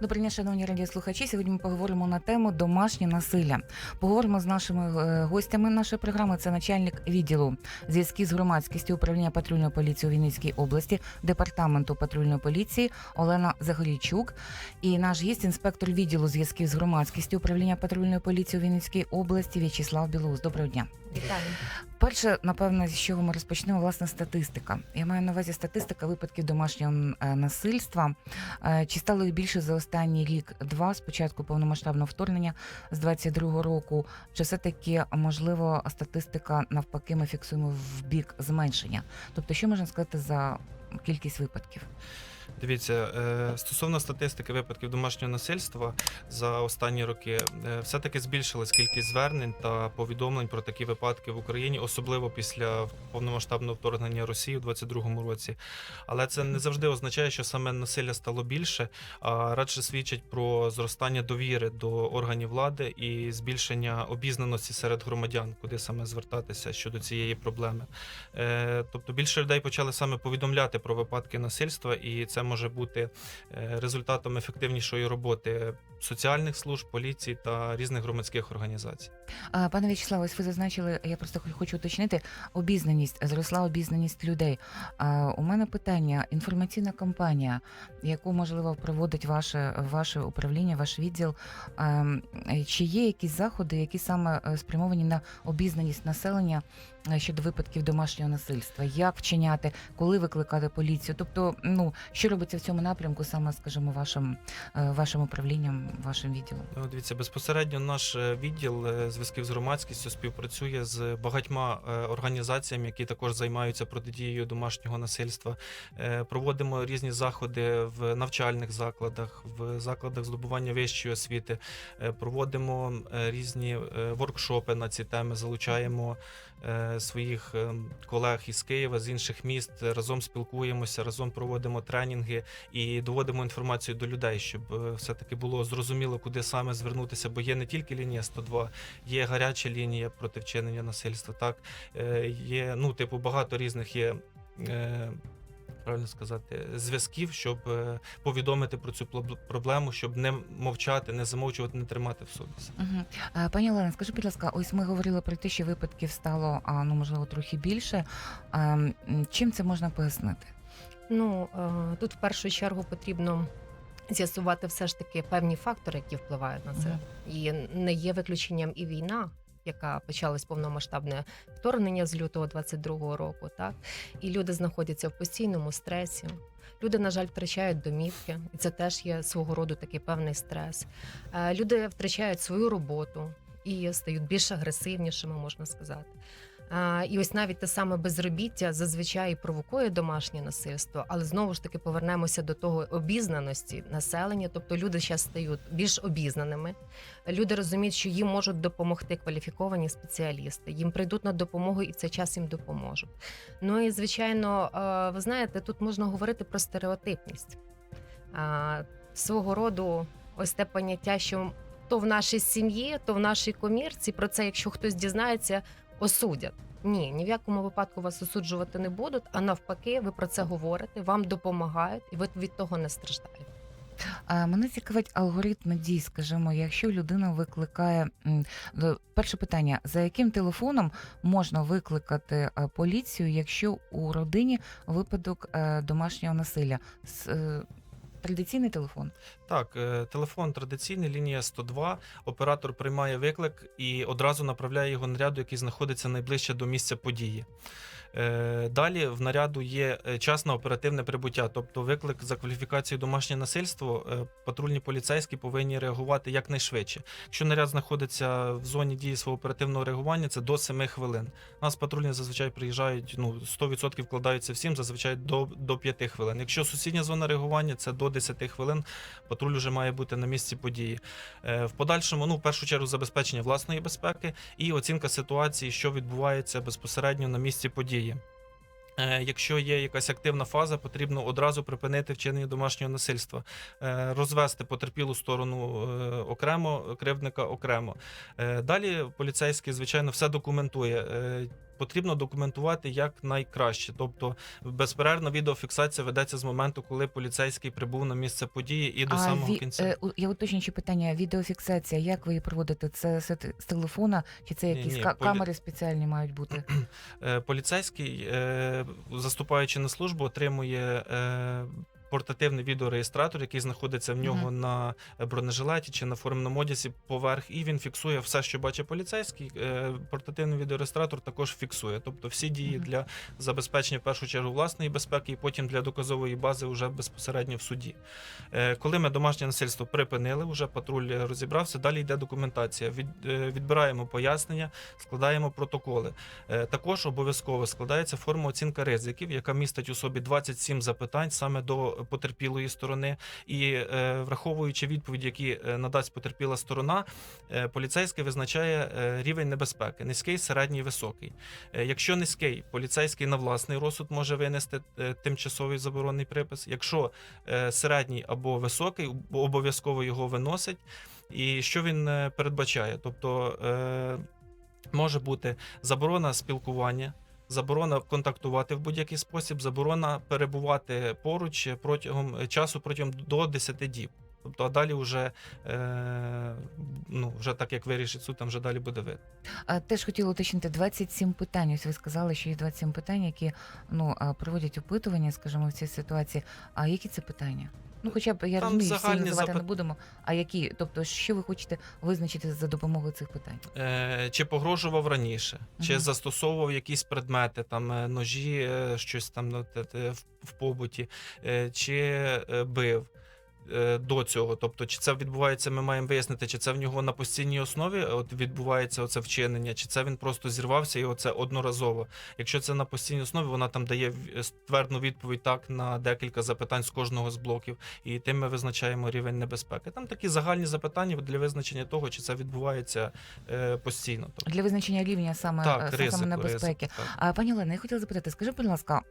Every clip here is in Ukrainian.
Добрий день, шановні радіослухачі. Сьогодні ми поговоримо на тему домашнє насилля. Поговоримо з нашими е, гостями нашої програми. Це начальник відділу зв'язків з громадськістю управління патрульної поліції у Вінницькій області, департаменту патрульної поліції Олена Загорійчук. І наш гість, інспектор відділу зв'язків з громадськістю управління патрульної поліції у Вінницькій області В'ячеслав Білоус. Доброго дня. Вітаю. Перше, напевно, з чого ми розпочнемо, власне, статистика. Я маю на увазі статистика випадків домашнього е, насильства. Е, Чи стало їх більше за останній рік-два з початку повномасштабного вторгнення з 22-го року? Чи все-таки можливо статистика навпаки ми фіксуємо в бік зменшення? Тобто, що можна сказати за кількість випадків? Дивіться, е, стосовно статистики випадків домашнього насильства за останні роки, е, все-таки збільшилась кількість звернень та повідомлень про такі випадки в Україні, особливо після повномасштабного вторгнення Росії у 2022 році. Але це не завжди означає, що саме насилля стало більше, а радше свідчить про зростання довіри до органів влади і збільшення обізнаності серед громадян, куди саме звертатися щодо цієї проблеми. Е, Тобто більше людей почали саме повідомляти про випадки насильства, і це може бути е, результатом ефективнішої роботи соціальних служб, поліції та різних громадських організацій. Пане В'ячеславе, ось ви зазначили, я просто хочу уточнити, обізнаність, зросла обізнаність людей. У мене питання: інформаційна кампанія, яку можливо проводить ваше, ваше управління, ваш відділ. ем, Чи є якісь заходи, які саме е, спрямовані на обізнаність населення щодо випадків домашнього насильства? Як вчиняти, коли викликати поліцію? Тобто, ну що робиться в цьому напрямку, саме скажімо, вашим, е, вашим управлінням, вашим відділом? Ну, Дивіться, безпосередньо наш е, відділ е, зв'язків з громадськістю співпрацює з багатьма організаціями, які також займаються протидією домашнього насильства. Проводимо різні заходи в навчальних закладах, в закладах здобування вищої освіти. Проводимо різні воркшопи на ці теми, залучаємо своїх е, колег із Києва, з інших міст. Разом спілкуємося, разом проводимо тренінги і доводимо інформацію до людей, щоб е, все-таки було зрозуміло, куди саме звернутися, бо є не тільки лінія 102, є гаряча лінія проти вчинення насильства. Так Е, є ну, типу, багато різних є. Е, Правильно сказати, зв'язків, щоб е, повідомити про цю проблему, щоб не мовчати, не замовчувати, не тримати в собі. Угу. Пані Олена, скажи, будь ласка, ось ми говорили про те, що випадків стало ну можливо трохи більше. Чим це можна пояснити? Ну е, тут в першу чергу потрібно з'ясувати все ж таки певні фактори, які впливають на це. І не є виключенням і війна. Яка почалась повномасштабне вторгнення з лютого 22-го року, так і люди знаходяться в постійному стресі. Люди, на жаль, втрачають домівки, і це теж є свого роду такий певний стрес. Е, Люди втрачають свою роботу і стають більш агресивнішими, можна сказати. І ось навіть те саме безробіття зазвичай провокує домашнє насильство, але знову ж таки повернемося до того обізнаності населення. Тобто люди зараз стають більш обізнаними. Люди розуміють, що їм можуть допомогти кваліфіковані спеціалісти. Їм прийдуть на допомогу і в цей час їм допоможуть. Ну і звичайно, ви знаєте, тут можна говорити про стереотипність свого роду, ось те поняття, що то в нашій сім'ї, то в нашій комірці. Про це, якщо хтось дізнається, осудять. Ні, ні в якому випадку вас осуджувати не будуть, а навпаки, ви про це говорите, вам допомагають, і ви від того не страждаєте. А, мене цікавить алгоритм дій, скажімо, якщо людина викликає перше питання: за яким телефоном можна викликати е, поліцію, якщо у родині випадок е, домашнього насилля? Традиційний телефон. Так, е, телефон традиційний, лінія 102. Оператор приймає виклик і одразу направляє його наряду, який знаходиться найближче до місця події. Е, Далі в наряду є е, час на оперативне прибуття, тобто виклик за кваліфікацією домашнє насильство. Патрульні поліцейські повинні реагувати якнайшвидше. Якщо наряд знаходиться в зоні дії свого оперативного реагування, це до 7 хвилин. У нас патрульні зазвичай приїжджають, ну 100% вкладаються всім, зазвичай до, до 5 хвилин. Якщо сусідня зона реагування, це до 10 хвилин. Патруль вже має бути на місці події. Е, В подальшому, ну в першу чергу, забезпечення власної безпеки і оцінка ситуації, що відбувається безпосередньо на місці події. Е, Якщо є якась активна фаза, потрібно одразу припинити вчинення домашнього насильства, Е, розвести потерпілу сторону окремо, кривдника окремо. Далі поліцейський, звичайно, все документує. Потрібно документувати як найкраще. Тобто, безперервна відеофіксація ведеться з моменту, коли поліцейський прибув на місце події і до самого ві- кінця. е, я уточнюючи питання, відеофіксація, як ви її проводите? Це з, телефона, чи це якісь ні, полі- камери спеціальні мають бути? Е, Поліцейський, е, заступаючи на службу, отримує портативний відеореєстратор, який знаходиться в нього на бронежилеті чи на форменому одязі поверх, і він фіксує все, що бачить поліцейський. Е, Портативний відеореєстратор також фіксує. Тобто всі дії Мгм. для забезпечення в першу чергу власної безпеки, і потім для доказової бази вже безпосередньо в суді. Е, Коли ми домашнє насильство припинили, вже патруль розібрався. Далі йде документація. Е, відбираємо пояснення, складаємо протоколи. Також обов'язково складається форма оцінка ризиків, яка містить у собі 27 запитань саме до потерпілої сторони. І е, враховуючи відповіді, які е, надасть потерпіла сторона, е, поліцейський визначає рівень небезпеки: низький, середній, високий. Якщо низький, поліцейський на власний розсуд може винести тимчасовий заборонний припис. Якщо середній або високий, обов'язково його виносить. І що він передбачає? Тобто може бути заборона спілкування. Заборона контактувати в будь-який спосіб, заборона перебувати поруч протягом часу протягом до 10 діб. Тобто, а далі вже, е, ну, вже так як вирішить суд, там вже далі буде видно. А, теж хотіла уточнити 27 питань. Ось ви сказали, що є 27 питань, які ну проводять опитування, скажімо, в цій ситуації. А які це питання? Ну, хоча б я Там розумію, всі загальні називати не запит- будемо. А які, тобто, що ви хочете визначити за допомогою цих питань? Е, чи погрожував раніше, чи Мгм. застосовував якісь предмети, там е, ножі, е, щось там ну, те- те, в, в побуті, е, чи е, бив. Е, До цього, тобто, чи це відбувається, ми маємо вияснити, чи це в нього на постійній основі от відбувається оце вчинення, чи це він просто зірвався і оце одноразово. Якщо це на постійній основі, вона там дає ствердну відповідь так на декілька запитань з кожного з блоків, і тим ми визначаємо рівень небезпеки. Там такі загальні запитання для визначення того, чи це відбувається е, постійно. Тобто, Для визначення рівня саме, так, е, ризику, небезпеки. ризику, так. Пані Олена, я хотіла запитати, скажи, будь ласка,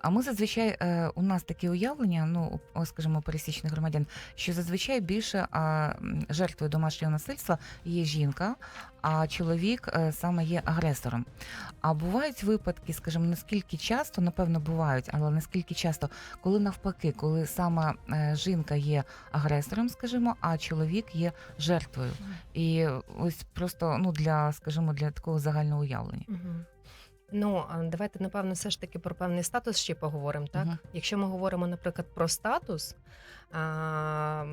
а ми зазвичай е, у нас таке уявлення, ну скажімо, пересічних громадян, що зазвичай більше а, жертвою домашнього насильства є жінка, а чоловік е, саме є агресором. А бувають випадки, скажімо, наскільки часто, напевно, бувають, але наскільки часто, коли навпаки, коли саме е, жінка є агресором, скажімо, а чоловік є жертвою. І ось просто ну для, скажімо, для такого загального уявлення. Ну, а давайте, напевно, все ж таки про певний статус ще поговоримо. Так? Мгм. Якщо ми говоримо, наприклад, про статус, а,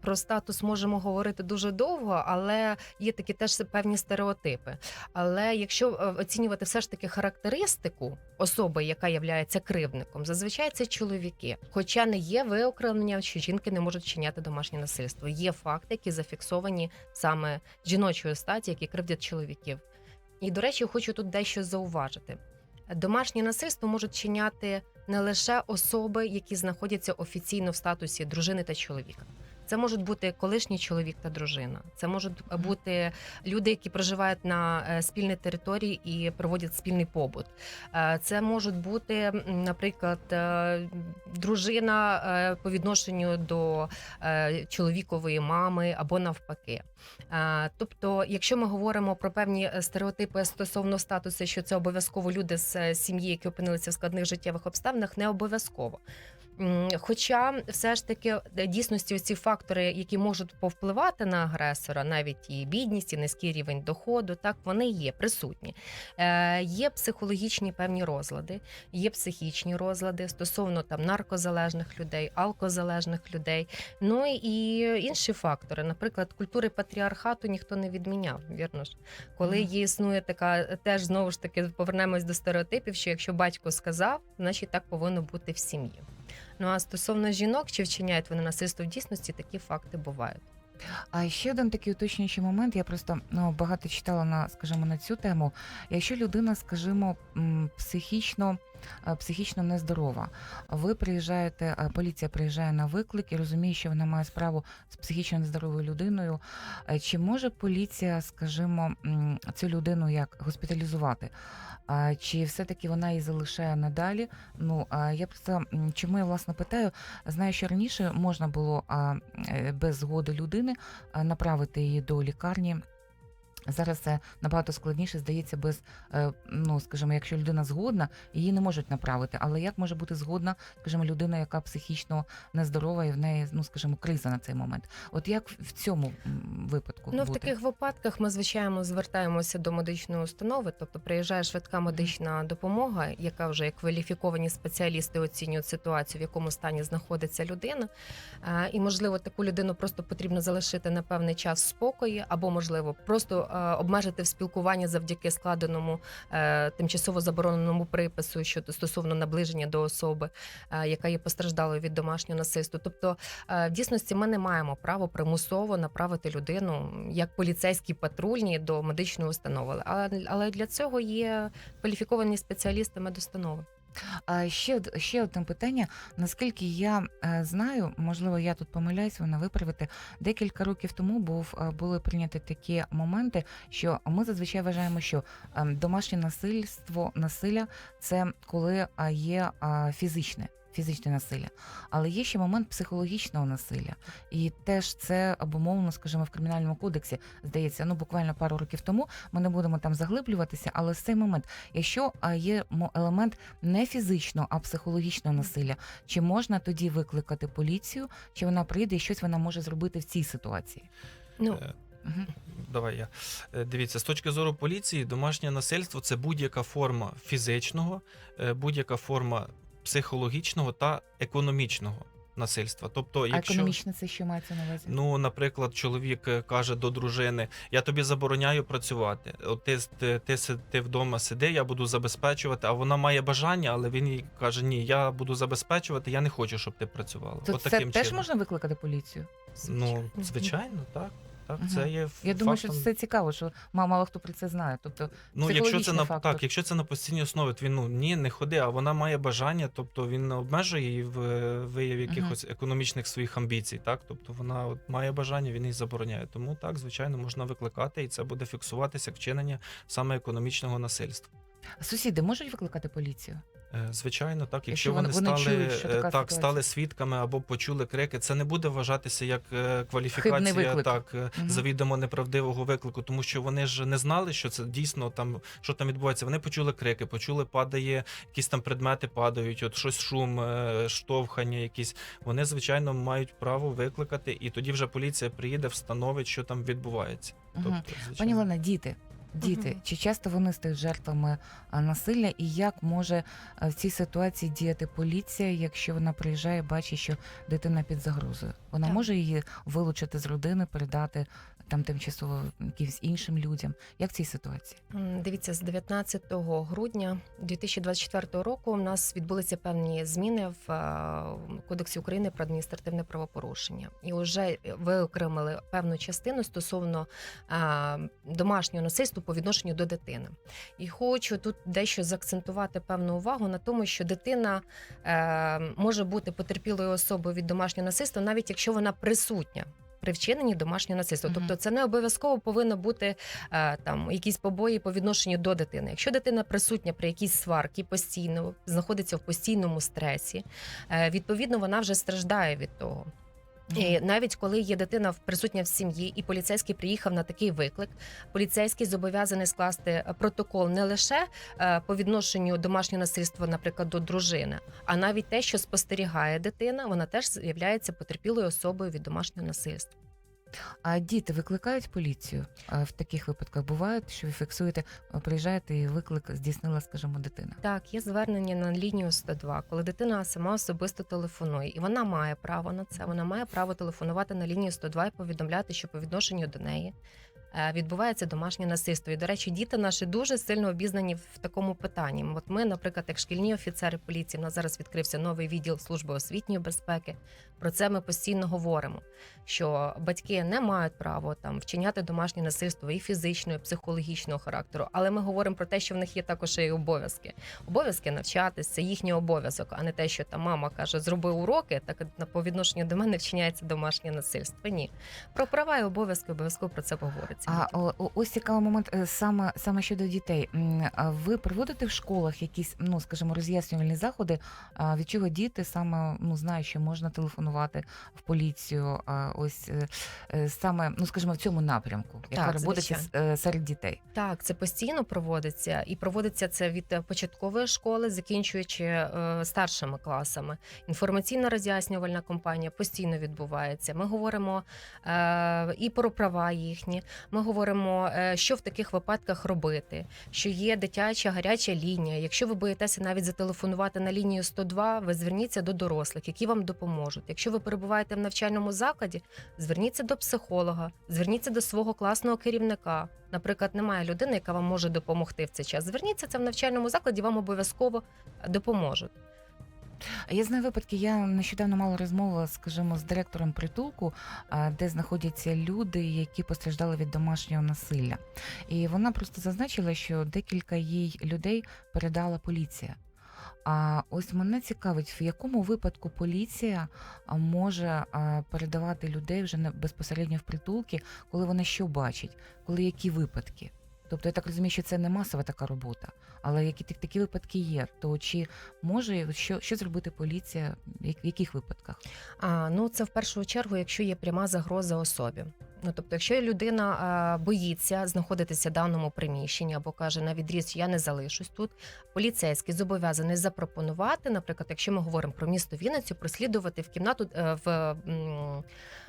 про статус можемо говорити дуже довго, але є такі теж певні стереотипи. Але якщо е, оцінювати все ж таки характеристику особи, яка є кривдником, зазвичай це чоловіки. Хоча не є виокремлення, що жінки не можуть вчиняти домашнє насильство. Є факти, які зафіксовані саме жіночої статі, які кривдять чоловіків. І, до речі, хочу тут дещо зауважити. Домашнє насильство можуть чиняти не лише особи, які знаходяться офіційно в статусі дружини та чоловіка. Це можуть бути колишній чоловік та дружина. Це можуть бути люди, які проживають на е, спільній території і проводять спільний побут. Е, Це можуть бути, наприклад, е, дружина по відношенню до чоловікової мами або навпаки. Тобто, якщо ми говоримо про певні стереотипи стосовно статусу, що це обов'язково люди з сім'ї, які опинилися в складних життєвих обставинах, не обов'язково. Хоча все ж таки е, дійсності ці фактори, які можуть повпливати на агресора, навіть і бідність, і низький рівень доходу, так вони є присутні. Е, Є психологічні певні розлади, є психічні розлади стосовно там наркозалежних людей, алкозалежних людей. Ну і інші фактори, наприклад, культури патріархату ніхто не відміняв. Вірно ж, коли є існує така, теж знову ж таки повернемось до стереотипів, що якщо батько сказав, значить так повинно бути в сім'ї. Ну а стосовно жінок, чи вчиняють вони насильство в дійсності, такі факти бувають. А ще один такий уточнюючий момент. Я просто ну багато читала на, скажімо, на цю тему. Якщо людина, скажімо, психічно. Е, Психічно нездорова. Ви приїжджаєте, е, поліція приїжджає на виклик і розуміє, що вона має справу з психічно нездоровою людиною. Е, Чи може поліція, скажімо, цю людину як госпіталізувати? Чи все-таки вона її залишає надалі? Ну я просто чому я власне питаю? Знаю, що раніше можна було без згоди людини направити її до лікарні. Зараз це набагато складніше здається, без е, ну скажімо, якщо людина згодна, її не можуть направити. Але як може бути згодна, скажімо, людина, яка психічно нездорова і в неї, ну скажімо, криза на цей момент? От як в цьому випадку Ну, в таких випадках ми звичайно звертаємося до медичної установи, тобто приїжджає швидка медична допомога, яка вже як кваліфіковані спеціалісти оцінюють ситуацію, в якому стані знаходиться людина. Е, І можливо, таку людину просто потрібно залишити на певний час в спокої, або можливо просто е, обмежити в спілкуванні завдяки складеному е, тимчасово забороненому припису щодо стосовно наближення до особи, е, яка є постраждалою від домашнього насильства. Тобто Е, В дійсності ми не маємо права примусово направити людину як поліцейські патрульні до медичної установи. Але для цього є кваліфіковані спеціалісти медустанови. Ще ще одне питання. Наскільки я е, знаю, можливо, я тут помиляюсь, вона виправити. Декілька років тому був е, були прийняті такі моменти, що ми зазвичай вважаємо, що е, домашнє насильство, насилля це коли е, є фізичне. Фізичне насилля, але є ще момент психологічного насилля, і теж це обумовлено, скажімо, в кримінальному кодексі. Здається, ну буквально пару років тому. Ми не будемо там заглиблюватися, але з цей момент, якщо є елемент не фізичного, а психологічного насилля, чи можна тоді викликати поліцію, чи вона прийде і щось вона може зробити в цій ситуації? Ну Е, Угу. Давай я. Е, Дивіться, з точки зору поліції, домашнє насильство це будь-яка форма фізичного, е, будь-яка форма психологічного та економічного насильства. Тобто, А якщо економічно це що мається на увазі? ну, наприклад, чоловік е, каже до дружини: Я тобі забороняю працювати. От ти, ти, ти, ти вдома сиди, я буду забезпечувати. А вона має бажання, але він їй каже: Ні, я буду забезпечувати, я не хочу, щоб ти працювала. То От це таким теж чином. можна викликати поліцію? Ну, звичайно, так. Так, Мгм. це є Я фактом. думаю, що це цікаво, що ма- мало хто про це знає. Тобто, Ну, якщо це на фактор. так, якщо це на постійній основі, то він ну ні, не ходи, а вона має бажання, тобто він не обмежує її в е, вияві якихось економічних своїх амбіцій. Так, тобто вона от має бажання, він її забороняє. Тому так, звичайно, можна викликати, і це буде фіксуватися як вчинення саме економічного насильства. сусіди можуть викликати поліцію? Е, Звичайно, так. Якщо Якщо вони- вони, стали чують, що е, така так, ситуація. стали свідками або почули крики, це не буде вважатися як е, кваліфікація так Мгм. завідомо неправдивого виклику, тому що вони ж не знали, що це дійсно там що там відбувається. Вони почули крики, почули, падає якісь там предмети падають, от щось шум, штовхання, якісь. Вони звичайно мають право викликати, і тоді вже поліція приїде, встановить, що там відбувається. Мгм. Тобто, Пані звичайно. Лена, діти. Діти, чи часто вони стають жертвами насилля, і як може в цій ситуації діяти поліція, якщо вона приїжджає, бачить, що дитина під загрозою? Вона Так. може її вилучити з родини, передати там тимчасово якимось іншим людям. Як в цій ситуації? Дивіться, з 19 грудня 2024 року у нас відбулися певні зміни в е, Кодексі України про адміністративне правопорушення, і вже виокремили певну частину стосовно е, домашнього насильства по відношенню до дитини. І хочу тут дещо заакцентувати певну увагу на тому, що дитина е, може бути потерпілою особою від домашнього насильства, навіть якщо вона присутня. При вчиненні домашнього насильства, тобто це не обов'язково повинно бути е, там якісь побої по відношенню до дитини. Якщо дитина присутня при якійсь сварці постійно знаходиться в постійному стресі, е, відповідно вона вже страждає від того. І навіть коли є дитина присутня в сім'ї, і поліцейський приїхав на такий виклик, поліцейський зобов'язаний скласти е, протокол не лише е, по відношенню домашнього насильства, наприклад, до дружини, а навіть те, що спостерігає дитина, вона теж є потерпілою особою від домашнього насильства. А діти викликають поліцію в таких випадках? Буває, що ви фіксуєте, приїжджаєте і виклик здійснила, скажімо, дитина. Так, є звернення на лінію 102, коли дитина сама особисто телефонує, і вона має право на це. Вона має право телефонувати на лінію 102 і повідомляти, що по відношенню до неї відбувається домашнє насильство. І, до речі, діти наші дуже сильно обізнані в такому питанні. От ми, наприклад, як шкільні офіцери поліції, у нас зараз відкрився новий відділ служби освітньої безпеки. Про це ми постійно говоримо. Що батьки не мають права там вчиняти домашнє насильство і фізичного, і психологічного характеру. Але ми говоримо про те, що в них є також і обов'язки. Обов'язки навчатися, це їхній обов'язок, а не те, що там мама каже, зроби уроки, так по відношенню до мене вчиняється домашнє насильство. Ні, про права і обов'язки обов'язково про це поговорить. А о- ось цікавий момент е, саме саме щодо дітей. Ви проводите в школах якісь, ну скажімо, роз'яснювальні заходи, від чого діти саме ну знають, що можна телефонувати в поліцію. Ось е, е, саме, ну скажімо, в цьому напрямку, яка Так, робота звичайно. серед дітей. Так, це постійно проводиться, і проводиться це від початкової школи, закінчуючи старшими класами. Інформаційна роз'яснювальна кампанія постійно відбувається. Ми говоримо е, і про права їхні. Ми говоримо, е, що в таких випадках робити. Що є дитяча гаряча лінія. Якщо ви боїтеся навіть зателефонувати на лінію 102, ви зверніться до дорослих, які вам допоможуть. Якщо ви перебуваєте в навчальному закладі, зверніться до психолога, зверніться до свого класного керівника. Наприклад, немає людини, яка вам може допомогти в цей час. Зверніться це в навчальному закладі, вам обов'язково допоможуть. Я знаю випадки. Я нещодавно мала розмову, скажімо, з директором притулку, де знаходяться люди, які постраждали від домашнього насилля. І вона просто зазначила, що декілька їй людей передала поліція. А ось мене цікавить, в якому випадку поліція може передавати людей вже безпосередньо в притулки, коли вона що бачить, коли які випадки. Тобто я так розумію, що це не масова така робота, але які такі випадки є, то чи може що, що зробити поліція в яких випадках? А, ну це в першу чергу, якщо є пряма загроза особі. Ну тобто, якщо людина а, боїться знаходитися в даному приміщенні або каже на відріз, я не залишусь тут. Поліцейський зобов'язаний запропонувати, наприклад, якщо ми говоримо про місто Вінницю, прослідувати в кімнату е, в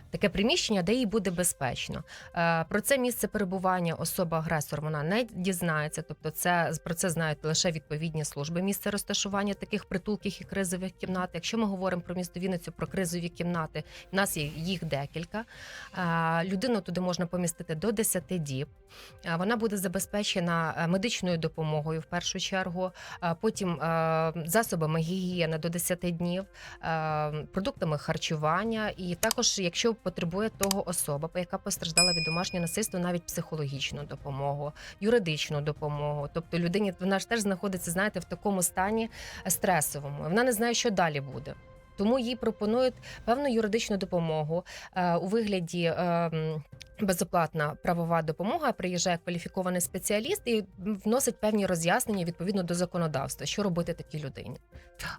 таке приміщення, де їй буде безпечно. Е, Про це місце перебування особа-агресор вона не дізнається. Тобто, це про це знають лише відповідні служби місце розташування таких притулків і кризових кімнат. Якщо ми говоримо про місто Вінницю, про кризові кімнати, в нас є їх декілька. Людину туди можна помістити до 10 діб. Е, Вона буде забезпечена е, медичною допомогою в першу чергу, е, потім засобами гігієни до 10 днів, продуктами харчування, і також, якщо потребує того особа, яка постраждала від домашнього насильства, навіть психологічну допомогу, юридичну допомогу. Тобто людині вона ж теж знаходиться, знаєте, в такому стані стресовому. Вона не знає, що далі буде. Тому їй пропонують певну юридичну допомогу е, у вигляді е, безоплатна правова допомога. Приїжджає кваліфікований спеціаліст і вносить певні роз'яснення відповідно до законодавства, що робити такій людині.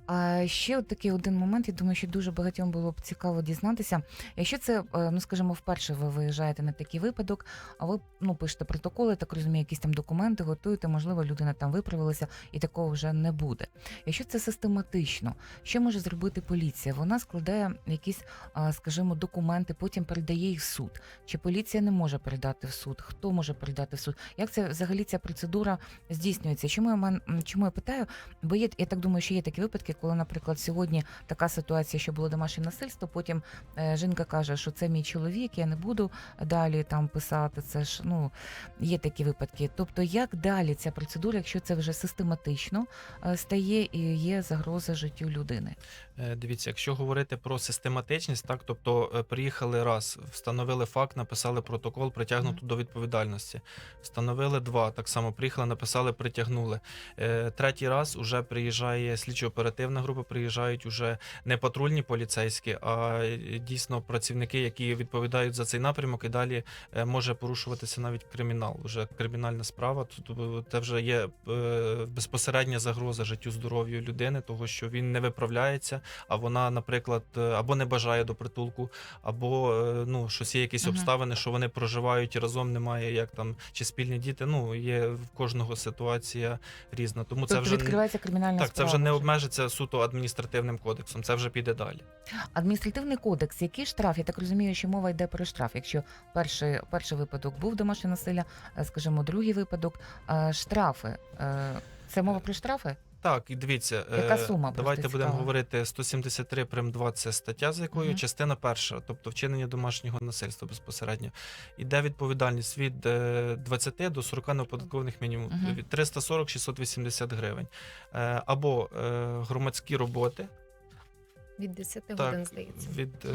А ще от такий один момент, я думаю, що дуже багатьом було б цікаво дізнатися. Якщо це, е, ну скажімо, вперше ви виїжджаєте на такий випадок, а ви ну пишете протоколи, так розумію, якісь там документи готуєте, можливо, людина там виправилася, і такого вже не буде. Якщо це систематично, що може зробити поліція? Вона складає якісь, скажімо, документи, потім передає їх в суд. Чи поліція не може передати в суд? Хто може передати в суд? Як це взагалі ця процедура здійснюється? Чому я мен- чому я питаю? Бо є, я так думаю, що є такі випадки, коли, наприклад, сьогодні така ситуація, що було домашнє насильство. Потім е, жінка каже, що це мій чоловік, я не буду далі там писати. Це ж ну є такі випадки. Тобто, як далі ця процедура, якщо це вже систематично е, стає і є загроза життю людини? Е, Дивіться, якщо говорити про систематичність, так тобто е, приїхали раз, встановили факт, написали протокол, притягнуто до відповідальності. Встановили два, так само приїхали, написали, притягнули. Е, Третій раз уже приїжджає слідчо-оперативна група, приїжджають уже не патрульні поліцейські, а дійсно працівники, які відповідають за цей напрямок, і далі може порушуватися навіть кримінал. Уже кримінальна справа. Тут це вже є безпосередня загроза життю здоров'ю людини, того що він не виправляється, а вона, наприклад, е, або не бажає до притулку, або е, ну щось є якісь Мгм. обставини, що вони проживають і разом немає, як там чи спільні діти. Ну є в кожного ситуація різна. Тому це тобто вже відкривається кримінальна так, це вже не обмежиться суто адміністративним кодексом. Це вже піде далі. Адміністративний кодекс, який штраф? Я так розумію, що мова йде про штраф. Якщо перший, перший випадок був домашнє насилля, е, скажімо, другий випадок, штрафи. Це мова про штрафи? Так, і дивіться, Яка е, сума, давайте будемо цікаво. говорити 173 прим 2 це стаття, за якою Мгм. частина перша, тобто вчинення домашнього насильства безпосередньо. Іде відповідальність від е, 20 до 40 неоподаткованих мінімум Мгм. від 340-680 гривень. Е, Або е, громадські роботи, Від 10 Так, годин здається. від е,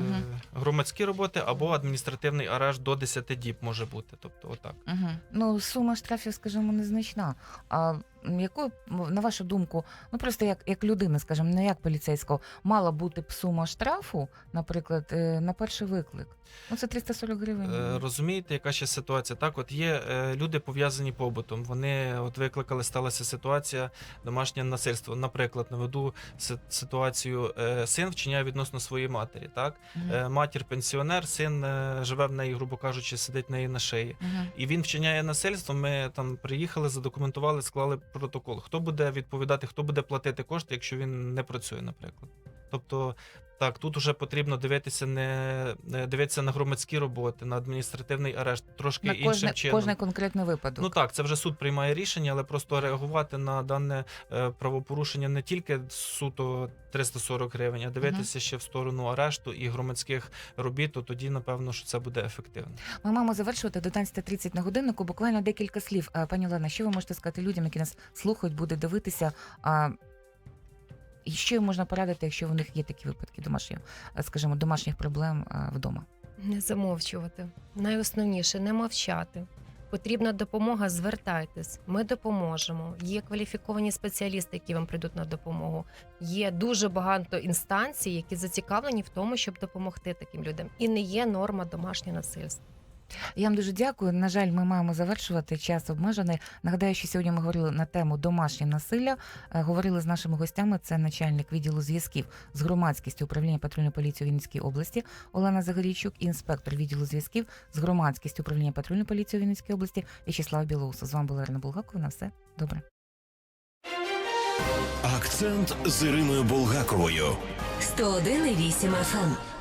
громадські роботи, або адміністративний арешт до 10 діб може бути. Тобто, отак. Угу. Ну, сума штрафів, скажімо, незначна. А якою, на вашу думку, ну просто як, як людини, скажімо, не як поліцейського, мала бути б сума штрафу, наприклад, е, на перший виклик? Ну, це 340 гривень. Е, Розумієте, яка ще ситуація? Так, от є е, люди пов'язані побутом. Вони от викликали, сталася ситуація домашнє насильство. Наприклад, наведу си- ситуацію. Син вчиняє відносно своєї матері. Так. Е, матір пенсіонер, син живе в неї, грубо кажучи, сидить в неї на шиї. Мгм. І він вчиняє насильство. Ми там приїхали, задокументували, склали протокол. Хто буде відповідати, хто буде платити кошти, якщо він не працює, наприклад. Тобто, так, тут вже потрібно дивитися не не дивитися на громадські роботи, на адміністративний арешт трошки На іншим кожне, чином. кожний конкретний випадок. Ну так, це вже суд приймає рішення, але просто реагувати на дане е, правопорушення не тільки суто 340 гривень, а дивитися ще в сторону арешту і громадських робіт, то тоді напевно, що це буде ефективно. Ми маємо завершувати до 11.30 на годиннику. Буквально декілька слів. Пані Олена, що ви можете сказати людям, які нас слухають, будуть дивитися? І що їм можна порадити, якщо у них є такі випадки домашніх, а, скажімо, домашніх проблем вдома? Не замовчувати. Найосновніше не мовчати. Потрібна допомога, звертайтесь. Ми допоможемо. Є кваліфіковані спеціалісти, які вам прийдуть на допомогу. Є дуже багато інстанцій, які зацікавлені в тому, щоб допомогти таким людям. І не є норма домашнє насильство. Я вам дуже дякую. На жаль, ми маємо завершувати час обмежений. Нагадаю, що сьогодні ми говорили на тему домашнє насилля. Е, Говорили з нашими гостями. Це начальник відділу зв'язків з громадськістю управління патрульної поліції у Вінницькій області Олена Загорійчук, інспектор відділу зв'язків з громадськістю управління патрульної поліції у Вінницькій області В'ячеслав Білоусов. З вами була Ірина Булгакова. На все добре. Акцент з Іриною Булгаковою. 101,8 FM.